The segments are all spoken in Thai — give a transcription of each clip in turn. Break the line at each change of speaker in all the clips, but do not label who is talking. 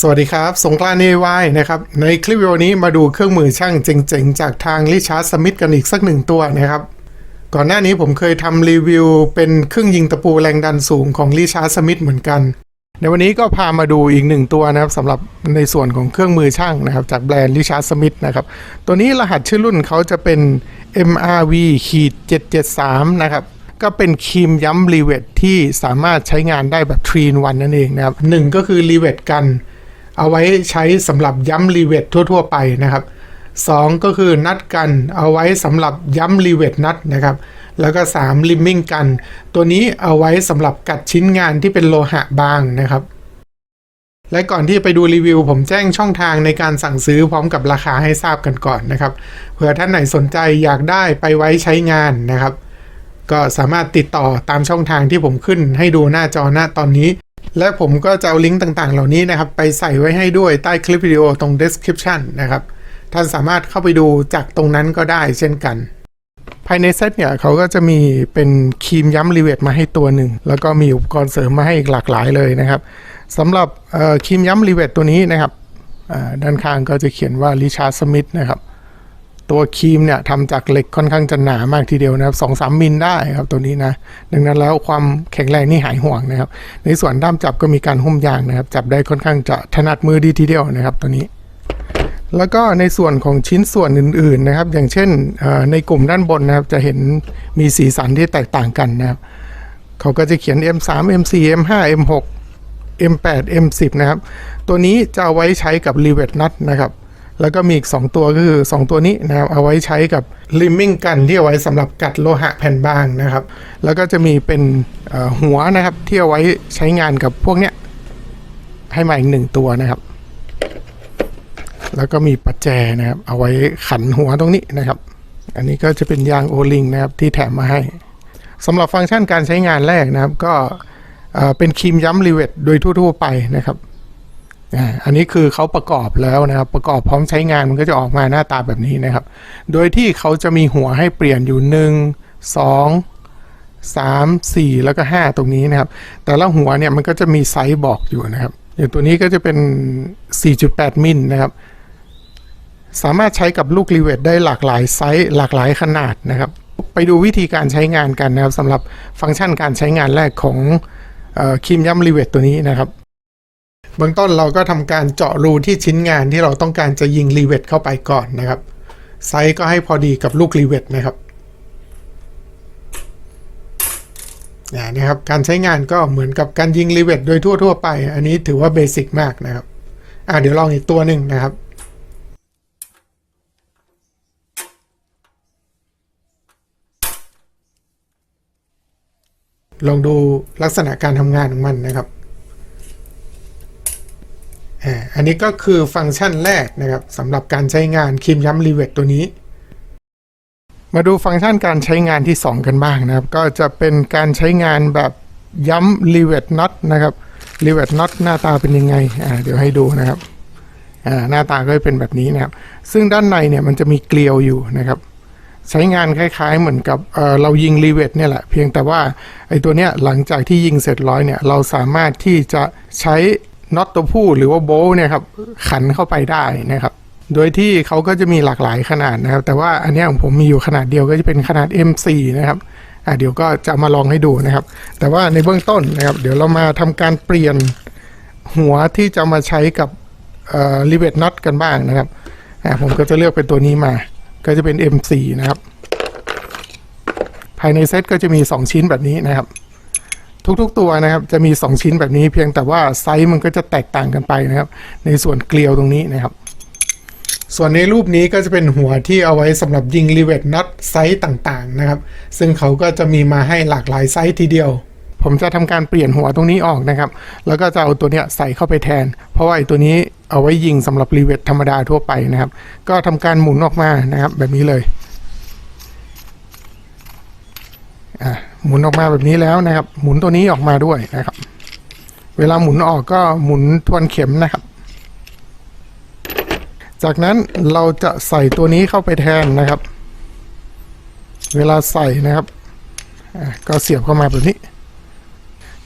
สวัสดีครับ สงกรานต์เอวายนะครับ ในคลิปวิดีโอนี้มาดูเครื่องมือช่างเจ๋งๆ จากทางลิชาร์ดสมิธกันอีกสักหนึ่งตัวนะครับ ก่อนหน้านี้ผมเคยทำรีวิวเป็นเครื่องยิงตะปูแรงดันสูงของลิชาร์ดสมิธเหมือนกัน ในวันนี้ก็พามาดูอีกหนึ่งตัวนะครับสำหรับในส่วนของเครื่องมือช่างนะครับจากแบรนด์ลิชาร์ดสมิธนะครับ ตัวนี้รหัสชื่อรุ่นเขาจะเป็น MRV ขีด773 นะครับก็เป็นครีมย้ำรีเวทที่สามารถใช้งานได้แบบทรีนวันนั่นเองนะครับหนึ่งก็คือรีเวทกัน เอาไว้ใช้สำหรับย้ำรีเวททั่ว ๆ ไปนะครับสองก็คือนัดกันเอาไว้สำหรับย้ำรีเวทนัดนะครับ แล้วก็ 3 ลิมมิ่งกัน ตัวนี้เอาไว้สำหรับกัดชิ้นงานที่เป็นโลหะบางนะครับ และก่อนที่ไปดูรีวิว ผมแจ้งช่องทางในการสั่งซื้อพร้อมกับราคาให้ทราบกันก่อนนะครับเผื่อท่านไหนสนใจอยากได้ไปไว้ใช้งานนะครับก็สามารถติดต่อตามช่องทางที่ผมขึ้นให้ดูหน้าจอหน้าตอนนี้ และผมก็จะเอาลิงก์ต่างๆ เหล่านี้นะครับ ไปใส่ไว้ให้ด้วยใต้คลิปวิดีโอตรง description นะครับ ท่านสามารถเข้าไปดูจากตรงนั้นก็ได้เช่นกัน ภายในเซตเนี่ยเขาก็จะมีเป็นครีมย้ำรีเวทมาให้ตัวหนึ่ง แล้วก็มีอุปกรณ์เสริมมาให้อีกหลากหลายเลยนะครับสำหรับครีมย้ำรีเวทตัวนี้นะครับด้านข้างก็จะเขียนว่าริชาร์ดสมิธนะครับ ตัวครีมเนี่ยทำจากเหล็กค่อนข้างจะหนามากทีเดียวนะครับสองสามมิลได้ครับตัวนี้นะ ดังนั้นแล้วความแข็งแรงนี่หายห่วงนะครับ ในส่วนด้ามจับก็มีการหุ้มยางนะครับ จับได้ค่อนข้างจะถนัดมือดีทีเดียวนะครับตัวนี้แล้วก็ในส่วนของชิ้นส่วนอื่นๆนะครับ อย่างเช่นในกลุ่มด้านบนนะครับจะเห็นมีสีสันที่แตกต่างกันนะครับ เขาก็จะเขียน M3 M4 M5 M6 M8 M10 นะครับ ตัวนี้จะเอาไว้ใช้กับ r i v e t nut นะครับ แล้วก็มีอีก 2 ตัวก็คือ 2 ตัวนี้นะครับเอาไว้ใช้กับ limming กันที่เอาไว้สำหรับกัดโลหะแผ่นบางนะครับ แล้วก็จะมีเป็นหัวนะครับที่เอาไว้ใช้งานกับพวกเนี้ยให้มาอีกหนึ่งตัวนะครับ แล้วก็มีปัจแจนะครับ เอาไว้ขันหัวตรงนี้นะครับ อันนี้ก็จะเป็นยางโอลิงนะครับที่แถมมาให้สำหรับฟังก์ชันการใช้งานแรกนะครับ ก็เป็นครีมย้ำรีเวทโดยทั่ว ๆ ไปนะครับ อันนี้คือเขาประกอบแล้วนะครับ ประกอบพร้อมใช้งานมันก็จะออกมาหน้าตาแบบนี้นะครับ โดยที่เขาจะมีหัวให้เปลี่ยนอยู่ 1 2 3 4 แล้วก็ 5 ตรงนี้นะครับ แต่ละหัวเนี่ยมันก็จะมีไซส์บอกอยู่นะครับ อย่างตัวนี้ก็จะเป็น 4.8 มิลนะครับ สามารถใช้กับลูกรีเวทได้หลากหลายไซส์หลากหลายขนาดนะครับ ไปดูวิธีการใช้งานกันนะครับสำหรับฟังก์ชันการใช้งานแรกของครีมย้ำรีเวทตัวนี้นะครับ เบื้องต้นเราก็ทำการเจาะรูที่ชิ้นงานที่เราต้องการจะยิงรีเวทเข้าไปก่อนนะครับ ไซส์ก็ให้พอดีกับลูกรีเวทนะครับอ่นะครับ การใช้งานก็เหมือนกับการยิงรีเวทโดยทั่ว ๆ ไป อันนี้ถือว่าเบสิกมากนะครับอ่าเดี๋ยวลองอีกตัวหนึ่งนะครับลองดูลักษณะการทำงานของมันนะครับ อันนี้ก็คือฟังก์ชันแรกนะครับสำหรับการใช้งานครีมย้ำรีเวทตัวนี้ มาดูฟังก์ชันการใช้งานที่ 2 กันบ้างนะครับ ก็จะเป็นการใช้งานแบบย้ำรีเวทน็อตนะครับรีเวทน็อตหน้าตาเป็นยังไงอ่าเดี๋ยวให้ดูนะครับอ่าหน้าตาก็จะเป็นแบบนี้นะครับ ซึ่งด้านในเนี่ยมันจะมีเกลียวอยู่นะครับ ใช้งานคล้ายๆเหมือนกับเเรายิงรีเวทเนี่ยแหละ เพียงแต่ว่าไอ้ตัวเนี้ยหลังจากที่ยิงเสร็จร้อยเนี่ยเราสามารถที่จะใช้ น็อตตัวผู้หรือว่าโบลเนี่ยครับขันเข้าไปได้นะครับ โดยที่เขาก็จะมีหลากหลายขนาดนะครับ แต่ว่าอันนี้ของผมมีอยู่ขนาดเดียวก็จะเป็นขนาด M4 นะครับอะเดี๋ยวก็จะมาลองให้ดูนะครับ แต่ว่าในเบื้องต้นนะครับ เดี๋ยวเรามาทำการเปลี่ยนหัวที่จะมาใช้กับรีเวทน็อตกันบ้างนะครับอะผมก็จะเลือกเป็นตัวนี้มา ก็จะเป็น M4 นะครับ ภายในเซตก็จะมี 2 ชิ้นแบบนี้นะครับ ทุกๆตัวนะครับ จะมี 2 ชิ้นแบบนี้เพียงแต่ว่าไซส์มันก็จะแตกต่างกันไปนะครับ ในส่วนเกลียวตรงนี้นะครับ ส่วนในรูปนี้ก็จะเป็นหัวที่เอาไว้สำหรับยิงรีเวทน็อตไซส์ต่างๆนะครับ ซึ่งเขาก็จะมีมาให้หลากหลายไซส์ทีเดียวผมจะทำการเปลี่ยนหัวตรงนี้ออกนะครับ แล้วก็จะเอาตัวเนี้ยใส่เข้าไปแทน เพราะว่าไอ้ตัวนี้เอาไว้ยิงสำหรับรีเวทธรรมดาทั่วไปนะครับ ก็ทำการหมุนออกมานะครับ แบบนี้เลย อะ หมุนออกมาแบบนี้แล้วนะครับ หมุนตัวนี้ออกมาด้วยนะครับ เวลาหมุนออกก็หมุนทวนเข็มนะครับ จากนั้นเราจะใส่ตัวนี้เข้าไปแทนนะครับ เวลาใส่นะครับก็เสียบเข้ามาแบบนี้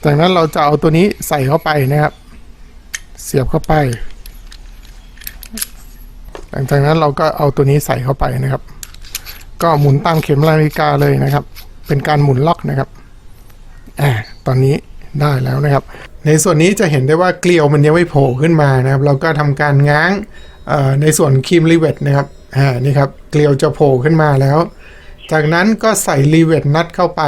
จากนั้นเราจะเอาตัวนี้ใส่เข้าไปนะครับ เสียบเข้าไป หลังจากนั้นเราก็เอาตัวนี้ใส่เข้าไปนะครับ ก็หมุนตามเข็มนาฬิกาเลยนะครับ เป็นการหมุนล็อกนะครับอ่าตอนนี้ได้แล้วนะครับ ในส่วนนี้จะเห็นได้ว่าเกลียวมันยังไม่โผล่ขึ้นมานะครับ เราก็ทำการง้างในส่วนครีมรีเวทนะครับอ่านี่ครับเกลียวจะโผล่ขึ้นมาแล้ว จากนั้นก็ใส่รีเวทนัดเข้าไป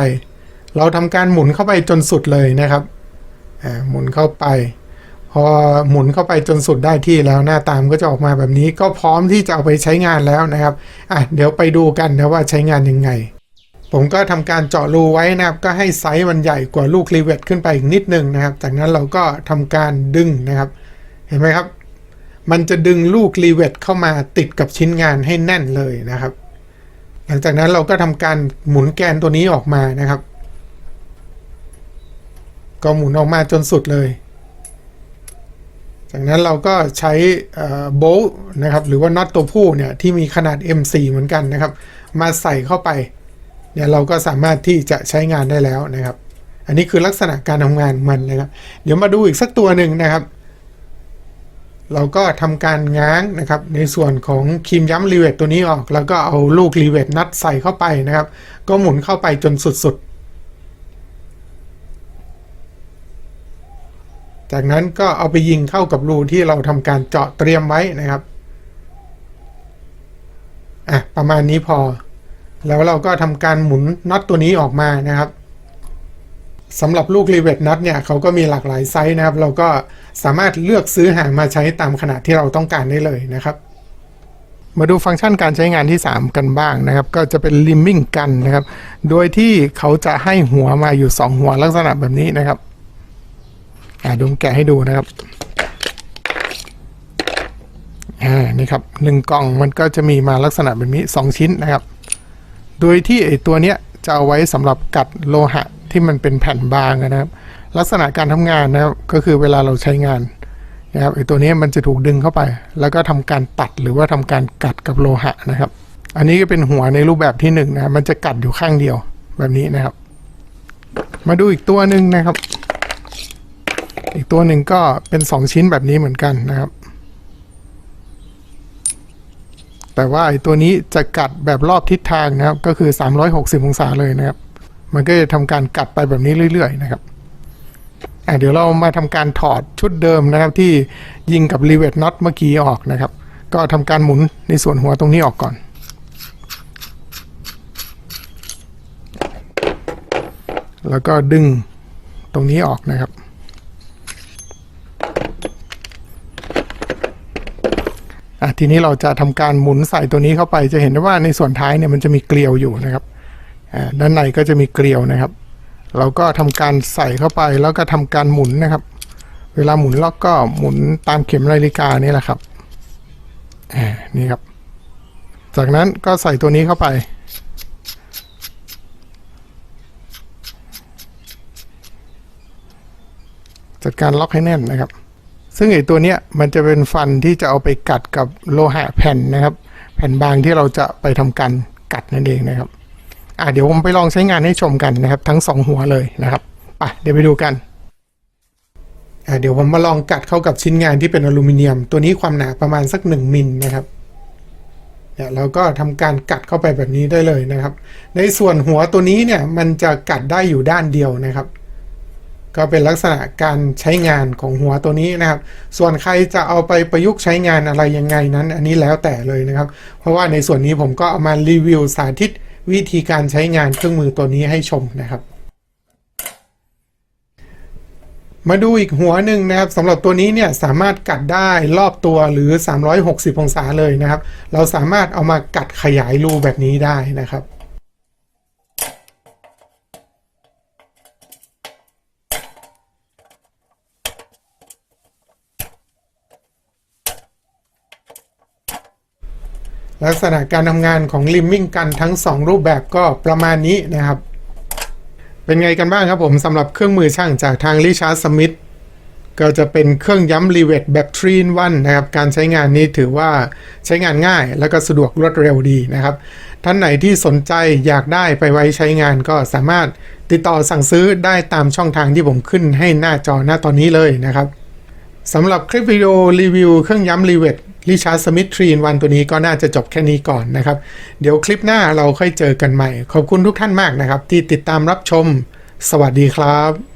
เราทำการหมุนเข้าไปจนสุดเลยนะครับอ่าหมุนเข้าไป พอหมุนเข้าไปจนสุดได้ที่แล้วหน้าตามก็จะออกมาแบบนี้ก็พร้อมที่จะเอาไปใช้งานแล้วนะครับอะเดี๋ยวไปดูกันนะว่าใช้งานยังไง ผมก็ทำการเจาะรูไว้นะครับ ก็ให้ไซส์มันใหญ่กว่าลูกรีเวทขึ้นไปอีกนิดนึงนะครับ จากนั้นเราก็ทำการดึงนะครับ เห็นไหมครับ มันจะดึงลูกรีเวทเข้ามาติดกับชิ้นงานให้แน่นเลยนะครับ หลังจากนั้นเราก็ทำการหมุนแกนตัวนี้ออกมานะครับ ก็หมุนออกมาจนสุดเลย จากนั้นเราก็ใช้โบลนะครับ หรือว่าน็อตตัวผู้เนี่ยที่มีขนาด M4 เหมือนกันนะครับ มาใส่เข้าไป เนี่ยเราก็สามารถที่จะใช้งานได้แล้วนะครับ อันนี้คือลักษณะการทำงานมันนะครับ เดี๋ยวมาดูอีกสักตัวหนึ่งนะครับ เราก็ทำการง้างนะครับ ในส่วนของครีมย้ำรีเวทตัวนี้ออก แล้วก็เอาลูกรีเวทนัดใส่เข้าไปนะครับ ก็หมุนเข้าไปจนสุดๆ จากนั้นก็เอาไปยิงเข้ากับรูที่เราทำการเจาะเตรียมไว้นะครับอะประมาณนี้พอ แล้วเราก็ทำการหมุนน็อตตัวนี้ออกมานะครับสำหรับลูกรีเวทน็อตเนี่ยเขาก็มีหลากหลายไซส์นะครับ เราก็สามารถเลือกซื้อหามาใช้ตามขนาดที่เราต้องการได้เลยนะครับ มาดูฟังก์ชันการใช้งานที่ 3 กันบ้างนะครับ ก็จะเป็นลิมมิ่งกันนะครับ โดยที่เขาจะให้หัวมาอยู่ 2 หัวลักษณะแบบนี้นะครับอ่าดูแกะให้ดูนะครับอ่านี่ครับหนึ่งกล่องมันก็จะมีมาลักษณะแบบนี้สองชิ้นนะครับ โดยที่ไอตัวเนี้ยจะเอาไว้สำหรับกัดโลหะที่มันเป็นแผ่นบางนะครับ ลักษณะการทำงานนะครับก็คือเวลาเราใช้งานนะครับไอตัวนี้มันจะถูกดึงเข้าไป แล้วก็ทำการตัดหรือว่าทำการกัดกับโลหะนะครับ อันนี้ก็เป็นหัวในรูปแบบที่หนึ่งนะมันจะกัดอยู่ข้างเดียวแบบนี้นะครับ มาดูอีกตัวหนึ่งนะครับ อีกตัวหนึ่งก็เป็น 2 ชิ้นแบบนี้เหมือนกันนะครับ แต่ว่าไอ้ตัวนี้จะกัดแบบรอบทิศทางนะครับ ก็คือ 360 องศาเลยนะครับ มันก็จะทำการกัดไปแบบนี้เรื่อยๆนะครับอะเดี๋ยวเรามาทำการถอดชุดเดิมนะครับ ที่ยิงกับรีเวทน็อตเมื่อกี้ออกนะครับ ก็ทำการหมุนในส่วนหัวตรงนี้ออกก่อนแล้วก็ดึงตรงนี้ออกนะครับ อะ ทีนี้เราจะทำการหมุนใส่ตัวนี้เข้าไป จะเห็นได้ว่าในส่วนท้ายเนี่ยมันจะมีเกลียวอยู่นะครับด้านในก็จะมีเกลียวนะครับ เราก็ทำการใส่เข้าไปแล้วก็ทำการหมุนนะครับ เวลาหมุนล็อกก็หมุนตามเข็มนาฬิกานี่แหละครับนี่ครับ จากนั้นก็ใส่ตัวนี้เข้าไปจัดการล็อกให้แน่นนะครับ ซึ่งไอ้ตัวเนี้ยมันจะเป็นฟันที่จะเอาไปกัดกับโลหะแผ่นนะครับ แผ่นบางที่เราจะไปทำการกัดนั่นเองนะครับอะเดี๋ยวผมไปลองใช้งานให้ชมกันนะครับ ทั้งสองหัวเลยนะครับไปเดี๋ยวไปดูกันอะเดี๋ยวผมมาลองกัดเข้ากับชิ้นงานที่เป็นอลูมิเนียม ตัวนี้ความหนาประมาณสักหนึ่งมิลนะครับเนี่ยเราก็ทำการกัดเข้าไปแบบนี้ได้เลยนะครับ ในส่วนหัวตัวนี้เนี่ยมันจะกัดได้อยู่ด้านเดียวนะครับ ก็เป็นลักษณะการใช้งานของหัวตัวนี้นะครับ ส่วนใครจะเอาไปประยุกต์ใช้งานอะไรยังไงนั้น อันนี้แล้วแต่เลยนะครับ เพราะว่าในส่วนนี้ผมก็เอามารีวิวสาธิตวิธีการใช้งานเครื่องมือตัวนี้ให้ชมนะครับ มาดูอีกหัวหนึ่งนะครับสำหรับตัวนี้เนี่ยสามารถกัดได้รอบตัวหรือ 360 องศาเลยนะครับ เราสามารถเอามากัดขยายรูแบบนี้ได้นะครับ ลักษณะการทำงานของลิมมิ่งกันทั้ง 2 รูปแบบก็ประมาณนี้นะครับ เป็นไงกันบ้างครับผมสำหรับเครื่องมือช่างจากทางริชาร์ดสมิธก็จะเป็นเครื่องย้ำรีเวทแบบทรีนวันนะครับ การใช้งานนี้ถือว่าใช้งานง่ายแล้วก็สะดวกรวดเร็วดีนะครับ ท่านไหนที่สนใจอยากได้ไปไว้ใช้งานก็สามารถติดต่อสั่งซื้อได้ตามช่องทางที่ผมขึ้นให้หน้าจอหน้าตอนนี้เลยนะครับสำหรับคลิปวิดีโอรีวิวเครื่องย้ำรีเวท ริชาร์ดสมิธทรีนวันตัวนี้ก็น่าจะจบแค่นี้ก่อนนะครับ เดี๋ยวคลิปหน้าเราค่อยเจอกันใหม่ ขอบคุณทุกท่านมากนะครับ ที่ติดตามรับชม สวัสดีครับ